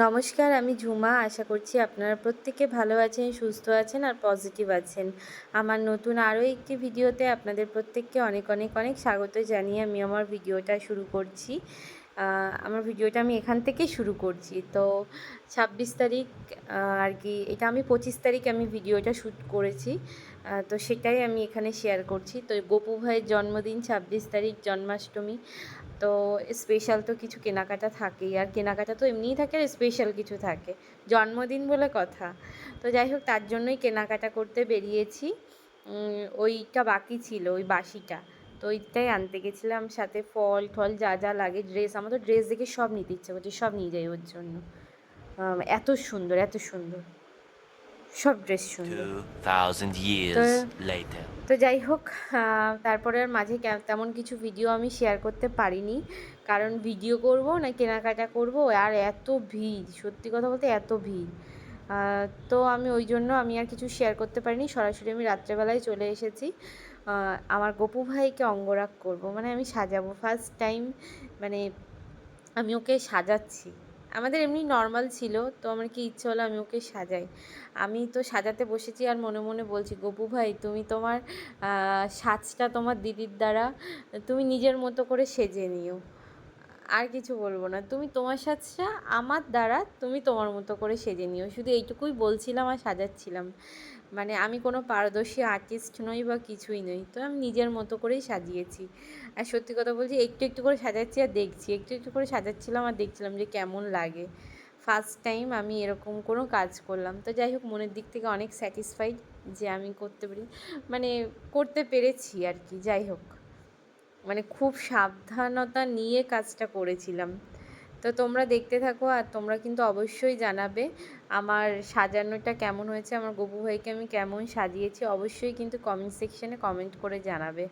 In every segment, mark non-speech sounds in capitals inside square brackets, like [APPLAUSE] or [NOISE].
নমস্কার, আমি ঝুমা। আশা করছি আপনারা প্রত্যেকে ভালো আছেন, সুস্থ আছেন আর পজিটিভ আছেন। আমার নতুন আরও একটি ভিডিওতে আপনাদের প্রত্যেককে অনেক অনেক অনেক স্বাগত জানিয়ে আমি আমার ভিডিওটা শুরু করছি। আমার ভিডিওটা আমি এখান থেকেই শুরু করছি। তো ছাব্বিশ তারিখ আর কি, এটা আমি পঁচিশ তারিখ আমি ভিডিওটা শ্যুট করেছি। তো সেটাই আমি এখানে শেয়ার করছি। তো গোপু ভাইয়ের জন্মদিন ছাব্বিশ তারিখ, জন্মাষ্টমী। তো স্পেশাল তো কিছু কেনাকাটা থাকেই। আর কেনাকাটা তো এমনিই থাকে আর স্পেশাল কিছু থাকে। জন্মদিন বলে কথা। তো যাই হোক, তার জন্যই কেনাকাটা করতে বেরিয়েছি। ওইটা বাকি ছিল, ওই বাসিটা। তো ওইটাই আনতে গেছিলাম। সাথে ফল টল যা যা লাগে ড্রেস আমার তো ড্রেস দেখে সব নিতে ইচ্ছে করছে, সব নিয়ে যাই ওর জন্য। এত সুন্দর এত সুন্দর। সব ড্রেস সুন্দর। 2000 years তো- later. তো যাই হোক তারপরে আর মাঝে তেমন কিছু ভিডিও আমি শেয়ার করতে পারিনি। কারণ ভিডিও করব না কেনাকাটা করব আর এত ভিড় সত্যি কথা বলতে এত ভিড়। তো আমি ওই জন্য আমি আর কিছু শেয়ার করতে পারিনি। সরাসরি আমি রাত্রেবেলায় চলে এসেছি। আমার গপু ভাইকে অঙ্গরাগ করব। মানে আমি সাজাবো। ফার্স্ট টাইম মানে আমি ওকে সাজাচ্ছি। আমাদের এমনি নর্মাল ছিল, তো আমার কি ইচ্ছে হলো আমি ওকে সাজাই। আমি তো সাজাতে বসেছি আর মনে মনে বলছি, গপু ভাই, তুমি তোমার সাজটা তোমার দিদির দ্বারা, তুমি নিজের মতো করে সেজে নিও। আর কিছু বলব না। তুমি তোমার সাজটা আমার দ্বারা তুমি তোমার মতো করে সেজে নিও। শুধু এইটুকুই বলছিলাম আর সাজাচ্ছিলাম। মানে আমি কোনো পারদর্শী আর্টিস্ট নই বা কিছুই নই। তো আমি নিজের মতো করেই সাজিয়েছি। আর সত্যি কথা বলছি, একটু একটু করে সাজাচ্ছি আর দেখছি। একটু একটু করে সাজাচ্ছিলাম আর দেখছিলাম যে কেমন লাগে। ফার্স্ট টাইম আমি এরকম কোনো কাজ করলাম। তো যাই হোক, মনের দিক থেকে অনেক স্যাটিসফাইড যে আমি করতে পারি। মানে করতে পেরেছি আর কি, যাই হোক। মানে খুব সাবধানতা নিয়ে কাজটা করেছিলাম। তো তোমরা দেখতে থাকো আর তোমরা কিন্তু অবশ্যই জানাবে আমার সাজানোটা কেমন হয়েছে, আমার গবু ভাইকে আমি কেমন সাজিয়েছি, অবশ্যই কিন্তু কমেন্ট সেকশনে কমেন্ট করে জানাবে।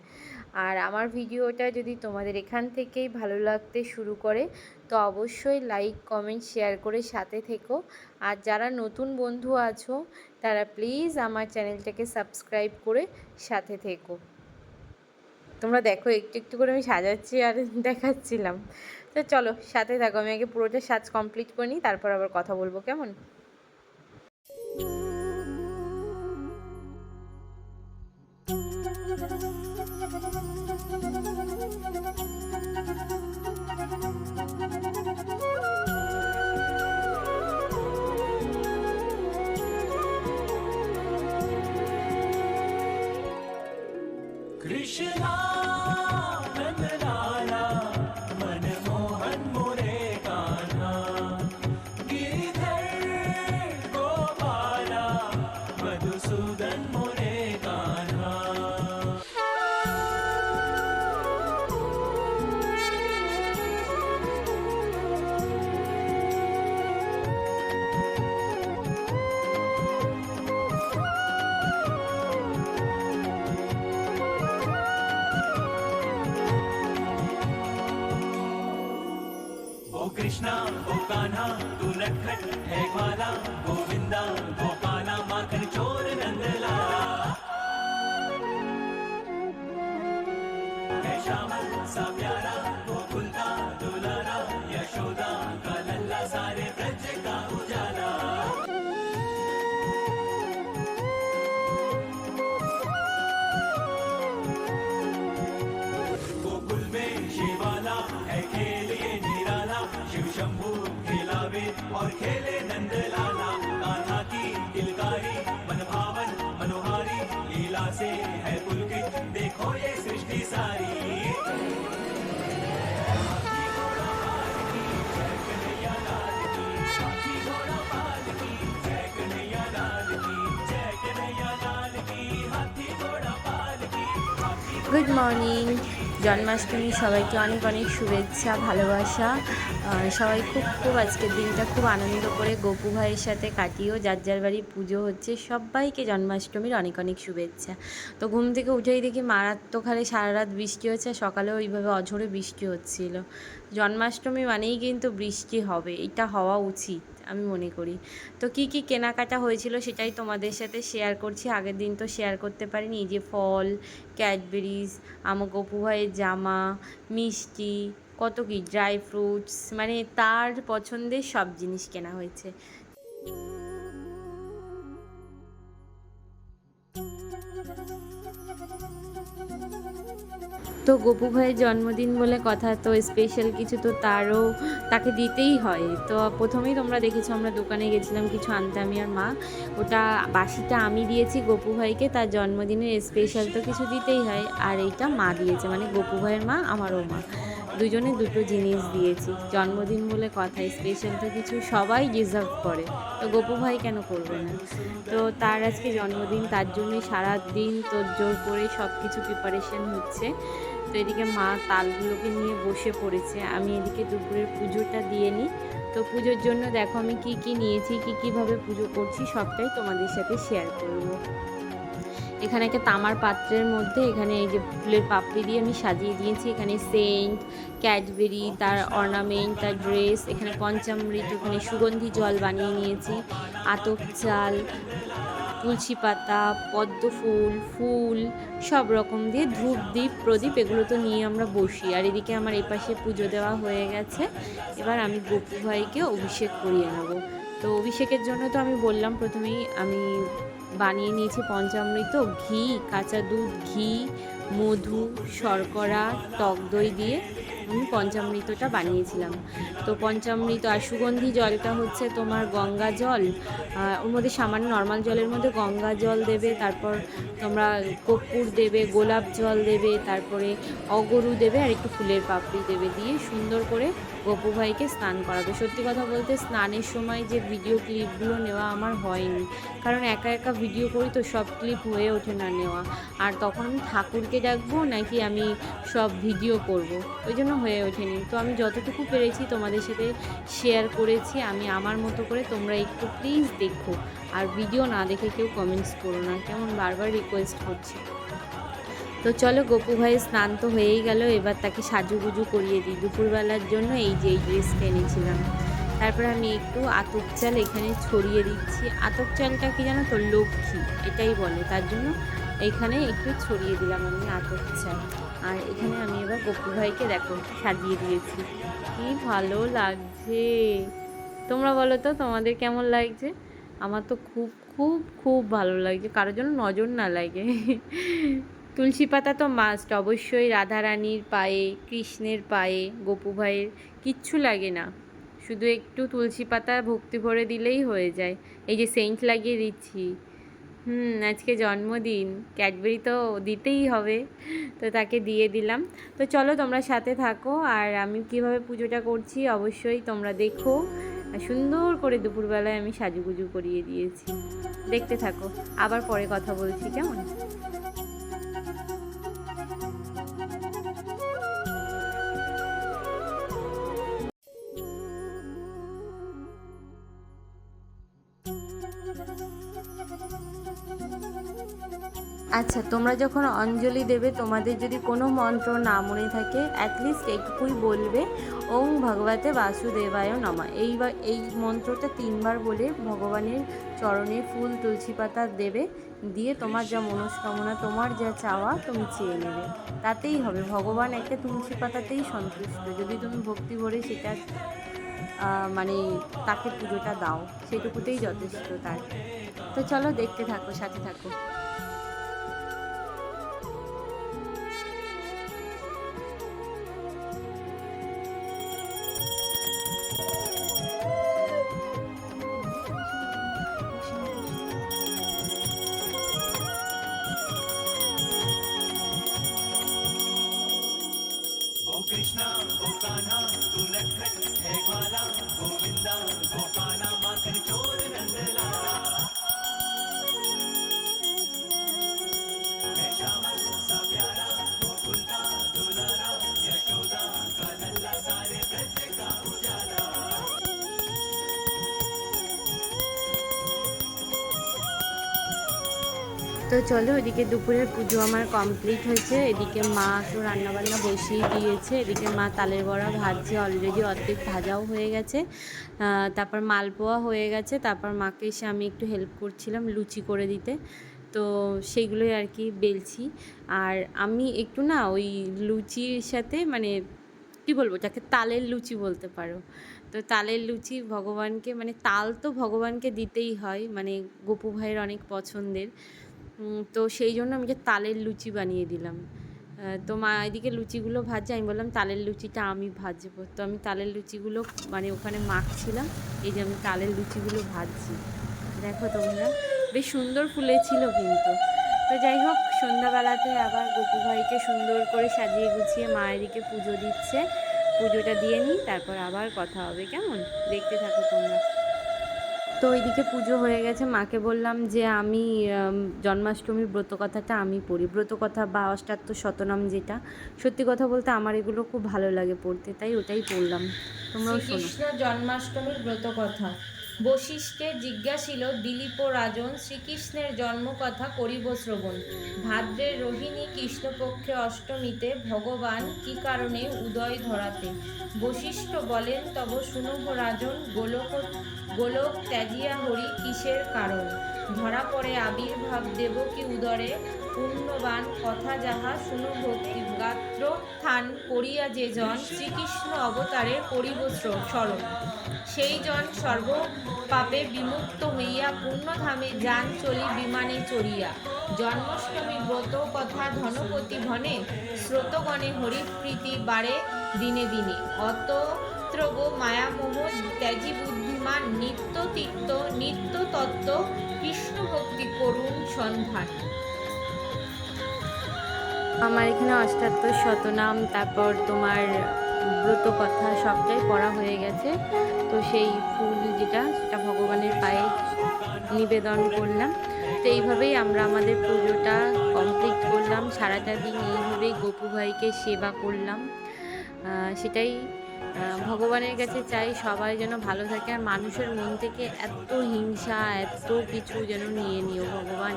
আর আমার ভিডিওটা যদি তোমাদের এখান থেকেই ভালো লাগতে শুরু করে, তো অবশ্যই লাইক কমেন্ট শেয়ার করে সাথে থেকো। আর যারা নতুন বন্ধু আছো, তারা প্লিজ আমার চ্যানেলটাকে সাবস্ক্রাইব করে সাথে থেকো। তোমরা দেখো, একটু একটু করে আমি সাজাচ্ছি আর [LAUGHS] দেখাচ্ছিলাম। তো চলো, সাথে থাকো, আমি আগে পুরোটা সাজ কমপ্লিট করে নিই, তারপর আবার কথা বলব, কেমন? कृष्णा कृष्णा गोकाना तू नटखट है ग्वाला गोविंदा गोपाला माखन चोर। से है पुलकित देखो ये सृष्टि सारी हाथी घोड़ा पाल की, जय कन्हैया लाल की। हाथी घोड़ा पाल की, जय कन्हैया लाल की। जय कन्हैया लाल की, हाथी घोड़ा पाल की, हाथी গুড মর্নিং জন্মাষ্টমী সবাইকে অনেক অনেক শুভেচ্ছা ভালোবাসা আহ, সবাই খুব খুব আজকের দিনটা খুব আনন্দ করে গপু ভাইয়ের সাথে কাটিয়েও, যার যার বাড়ি পুজো হচ্ছে, সবাইকে জন্মাষ্টমীর অনেক অনেক শুভেচ্ছা। তো ঘুম থেকে উঠেই দেখি মারাত্মক হারে সারা রাত বৃষ্টি হচ্ছে সকালেও ওইভাবে অঝোরে বৃষ্টি হচ্ছিল। জন্মাষ্টমী মানেই কিন্তু বৃষ্টি হবে, এটা হওয়া উচিত, আমি মনে করি। তো কি কি কেনাকাটা হয়েছিল সেটাই তোমাদের সাথে শেয়ার করছি, আগের দিন তো শেয়ার করতে পারিনি, এই যে ফল, ক্যাডবেরিজ, আমার গপু ভাইয়ের জামা, মিষ্টি কত কি ড্রাই ফ্রুটস মানে তার পছন্দের সব জিনিস কেনা হয়েছে। তো গপু ভাইয়ের জন্মদিন বলে কথা, তো স্পেশাল কিছু তো তারও, তাকে দিতেই হয়। তো প্রথমেই তোমরা দেখেছ, আমরা দোকানে গেছিলাম কিছু আনতে, আমি আর মা। ওটা বাসিটা আমি দিয়েছি গপু ভাইকে, তার জন্মদিনের স্পেশাল তো কিছু দিতেই হয়। আর এইটা মা দিয়েছে মানে গপু ভাইয়ের মা, আমারও মা। দুজনে দুটো জিনিস দিয়েছি। জন্মদিন বলে কথা স্পেশাল তো কিছু সবাই ডিজার্ভ করে। তো গপু ভাই কেন করবে না? তো তার আজকে জন্মদিন, তার জন্যই সারাদিন তোর করে সব কিছু প্রিপারেশন হচ্ছে। তো এদিকে মা তালগুলোকে নিয়ে বসে পড়েছে। আমি এদিকে দুপুরের পুজোটা দিয়ে নিই। তো পুজোর জন্য দেখো আমি কি কি নিয়েছি, কি কীভাবে পুজো করছি, সবটাই তোমাদের সাথে শেয়ার করব। এখানে একটা তামার পাত্রের মধ্যে এখানে এই যে ফুলের পাপড়ি দিয়ে আমি সাজিয়ে দিয়েছি। এখানে সেন্ট, ক্যাডবেরি, তার অর্নামেন্ট, তার ড্রেস, এখানে পঞ্চামৃত, এখানে সুগন্ধি জল বানিয়ে নিয়েছি। আতপ চাল, তুলসী পাতা, পদ্ম ফুল ফুল, সব রকম দিয়ে ধূপ দ্বীপ প্রদীপ, এগুলো তো নিয়ে আমরা বসি। আর এদিকে আমার এই পাশে পুজো দেওয়া হয়ে গেছে। এবার আমি গপু ভাইকে অভিষেক করিয়ে নেব। তো অভিষেকের জন্য তো আমি বললাম প্রথমেই আমি বানিয়ে নিয়েছি পঞ্চামৃত, ঘি, কাঁচা দুধ, ঘি, মধু, শর্করা, টক দই দিয়ে আমি পঞ্চামৃতটা বানিয়েছিলাম। তো পঞ্চামৃত আর সুগন্ধি জলটা হচ্ছে তোমার গঙ্গা জল। ওর মধ্যে সামান্য নর্মাল জলের মধ্যে গঙ্গা জল দেবে, তারপর তোমরা কর্পূর দেবে, গোলাপ জল দেবে, তারপরে অগরু দেবে আর একটু ফুলের পাপড়ি দেবে দিয়ে সুন্দর করে গপু ভাইকে স্নান করাবে। সত্যি কথা বলতে স্নানের সময় যে ভিডিও ক্লিপগুলো নেওয়া আমার হয়নি। কারণ একা একা ভিডিও করি তো সব ক্লিপ হয়ে ওঠে না নেওয়া। আর তখন আমি ঠাকুরকে ডাকবো নাকি আমি সব ভিডিও করব? ওই জন্য হয়ে ওঠেনি। তো আমি যতটুকু পেরেছি তোমাদের সাথে শেয়ার করেছি, আমি আমার মতো করে তোমরা একটু প্লিজ দেখো। আর ভিডিও না দেখে কেউ কমেন্টস করো না। কেমন বারবার রিকোয়েস্ট করছি। তো চলো গপু ভাই স্নান তো হয়েই গেল, এবার তাকে সাজুগুজু করিয়ে দিই। দুপুরবেলার জন্য এই যে এই ড্রেসটা এনেছিলাম। তারপর আমি একটু আতপ চাল এখানে ছড়িয়ে দিচ্ছি। আতপ চালটা কি জানো তো? লক্ষ্মী, এটাই বলে। তার জন্য এখানে একটু ছড়িয়ে দিলাম আমি আতপ চাল। আর এখানে আমি এবার গপু ভাইকে দেখো, সাজিয়ে দিয়েছি। কি ভালো লাগছে। তোমরা বলো তো, তোমাদের কেমন লাগছে? আমার তো খুব খুব খুব ভালো লাগছে। কারোর জন্য নজর না লাগে। তুলসী পাতা তো মাস্ট অবশ্যই রাধারানীর পায়ে, কৃষ্ণের পায়ে, গপু ভাইয়ের কিচ্ছু লাগে না। শুধু একটু তুলসী পাতা ভক্তি ভরে দিলেই হয়ে যায়। এই যে সেন্ট লাগিয়ে দিচ্ছি। হুম, আজকে জন্মদিন। ক্যাডবেরি তো দিতেই হবে। তো তাকে দিয়ে দিলাম। তো চলো তোমরা সাথে থাকো। আর আমি কীভাবে পুজোটা করছি অবশ্যই তোমরা দেখো। সুন্দর করে দুপুরবেলায় আমি সাজুগুজু করিয়ে দিয়েছি। দেখতে থাকো। আবার পরে কথা বলছি, কেমন? আচ্ছা তোমরা যখন অঞ্জলি দেবে, তোমাদের যদি কোনো মন্ত্র না মনে থাকে অ্যাটলিস্ট এইটুকুই বলবে, ওং ভগবতে বাসুদেবায় নমা। এই বা- এই মন্ত্রটা তিনবার বলে ভগবানের চরণে ফুল, তুলসী পাতা দেবে, দিয়ে তোমার যা মনস্কামনা, তোমার যা চাওয়া তুমি চেয়ে নেবে। তাতেই হবে। ভগবান একটা তুলসী পাতাতেই সন্তুষ্ট। যদি তুমি ভক্তি ভরে সেটা মানে তাকে পুজোটা দাও সেটুকুতেই যথেষ্ট তার। তো চলো দেখতে থাকো সাথে থাকো। তো চলো, এদিকে দুপুরের পুজো আমার কমপ্লিট হয়েছে। এদিকে মা তো রান্নাবান্না বসিয়ে দিয়েছে। এদিকে মা তালের বড়া ভাজছে অলরেডি অর্ধেক ভাজাও হয়ে গেছে। তারপর মালপোয়া হয়ে গেছে। তারপর মাকে এসে আমি একটু হেল্প করছিলাম লুচি করে দিতে। তো সেইগুলোই আর কি বেলছি। আর আমি একটু না ওই লুচির সাথে মানে কি বলব, যাকে তালের লুচি বলতে পারো। তো তালের লুচি ভগবানকে মানে তাল তো ভগবানকে দিতেই হয় মানে গোপু ভাইয়ের অনেক পছন্দের। তো সেই জন্য আমি যে তালের লুচি বানিয়ে দিলাম। তো মা এদিকে লুচিগুলো ভাজছে, আমি বললাম তালের লুচিটা আমি ভাজবো। তো আমি তালের লুচিগুলো মানে ওখানে মাখছিলাম, এই যে আমি তালের লুচিগুলো ভাজছি। দেখো তোমরা, বেশ সুন্দর ফুলেছিল কিন্তু। তো যাই হোক, সন্ধ্যাবেলাতে আবার গোপু ভাইকে সুন্দর করে সাজিয়ে গুছিয়ে মা এদিকে পুজো দিচ্ছে। পুজোটা দিয়ে নিই, তারপর আবার কথা হবে, কেমন? দেখতে থাকো তোমরা। তো ওইদিকে পুজো হয়ে গেছে। মাকে বললাম যে আমি জন্মাষ্টমীর ব্রত কথাটা আমি পড়ি। ব্রতকথা বা অষ্টাত্তর শতনাম যেটা, সত্যি কথা বলতে আমার এগুলো খুব ভালো লাগে পড়তে, তাই ওটাই পড়লাম। তোমরাও শোনো। জন্মাষ্টমীর ব্রত কথা। বশিষ্ঠে জিজ্ঞাসিল দিলীপ রাজন শ্রীকৃষ্ণের জন্মকথা করিব শ্রবণ। ভাদ্রের রোহিণী কৃষ্ণপক্ষে অষ্টমীতে ভগবান কি কারণে উদয় ধরাতে? বশিষ্ঠ বলেন, তব শুনব রাজন, গোলক গোলক ত্যাজিয়া হরি কিসের কারণ? ধরা পড়ে, আবির্ভাব দেব কি উদরে? পুণ্যবান কথা যাহা শুনো ভক্তি গাত্র স্থান করিয়া যে জন শ্রীকৃষ্ণ অবতারে করিব শ্র- স্মরণ। সেই জন সর্ব পাপে বিমুক্ত হইয়া পুণ্যধামে যান চলি বিমানে চড়িয়া। জন্মাষ্টমী ব্রত কথা ধনপতি ভনে স্রোতগণে হরিপ্রীতি বাড়ে দিনে দিনে। অতত্র গো মায়ামোহ ত্যাজি বুদ্ধিমান নিত্য তিক্ত নিত্য তত্ত্ব কৃষ্ণ ভক্তি করুণ সন্ধান। আমার এখানে অষ্টাত্তর শতনাম, তারপর তোমার ব্রত কথা সবটাই পড়া হয়ে গেছে। তো সেই ফুল যেটা, সেটা ভগবানের পায়ে নিবেদন করলাম। তো এইভাবেই আমরা আমাদের পুজোটা কমপ্লিট করলাম। সারাটা দিন এইভাবেই গোপু ভাইকে সেবা করলাম। সেটাই ভগবানের কাছে চাই সবাই যেন ভালো থাকে আর মানুষের মন থেকে এত হিংসা, এত কিছু যেন নিয়ে নিও ভগবান।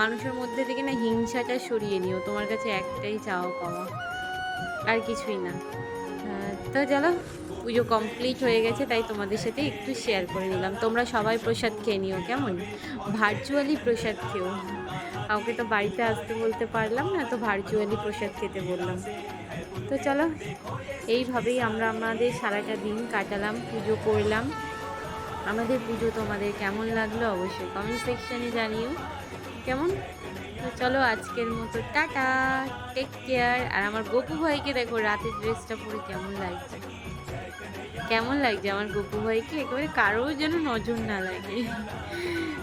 মানুষের মধ্যে থেকে না হিংসাটা সরিয়ে নিও। তোমার কাছে একটাই চাওয়া পাওয়া আর কিছুই না। তো চলো, পুজো কমপ্লিট হয়ে গেছে, তাই তোমাদের সাথে একটু শেয়ার করে নিলাম। তোমরা সবাই প্রসাদ খেয়ে নিও, কেমন? ভার্চুয়ালি প্রসাদ খেও। কাউকে তো বাড়িতে আসতে বলতে পারলাম না, তো ভার্চুয়ালি প্রসাদ খেতে বললাম। তো চলো, এইভাবেই আমরা আমাদের সারাটা দিন কাটালাম, পুজো করলাম। আমাদের পুজো তোমাদের কেমন লাগল অবশ্যই কমেন্ট সেকশানে জানিও। কেমন? তো চলো আজকের মতো টাটা টেক কেয়ার আর আমার গপু ভাইকে দেখো, রাতের ড্রেসটা পরে কেমন লাগছে। কেমন লাগছে আমার গপু ভাইকে? একেবারে কারোর যেন নজর না লাগে।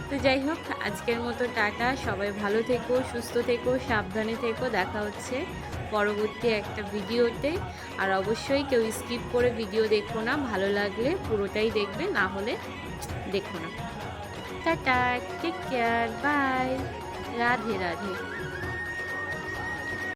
তো যাই হোক, আজকের মতো টাটা। সবাই ভালো থেকো, সুস্থ থেকো, সাবধানে থেকো। দেখা হচ্ছে। পরবর্তী একটা ভিডিওতে। আর অবশ্যই কেউ স্কিপ করে ভিডিও দেখো না, ভালো লাগলে পুরোটাই দেখবে, না হলে দেখো না। Tata take care bye Radhe Radhe.